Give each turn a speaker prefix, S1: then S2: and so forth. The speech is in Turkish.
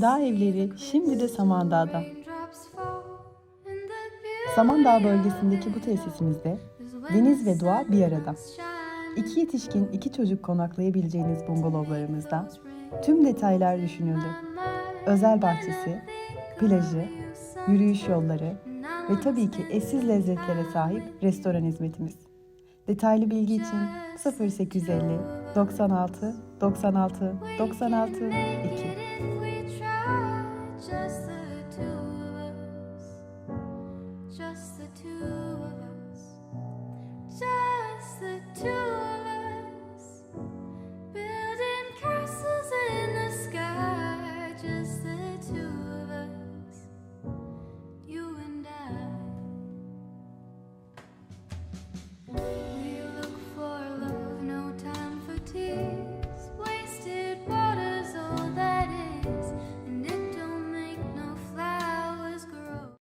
S1: Dağ evleri şimdi de Samandağ'da. Samandağ bölgesindeki bu tesisimizde deniz ve doğa bir arada. İki
S2: yetişkin, iki çocuk konaklayabileceğiniz bungalovlarımızda
S1: tüm detaylar düşünüldü. Özel bahçesi, plajı, yürüyüş
S2: yolları
S1: ve tabii ki eşsiz lezzetlere sahip restoran
S2: hizmetimiz. Detaylı bilgi için 0850 96 96 96 2
S1: Just the two of us. Just the two of us. Building castles in the sky. Just the two of us. You and I.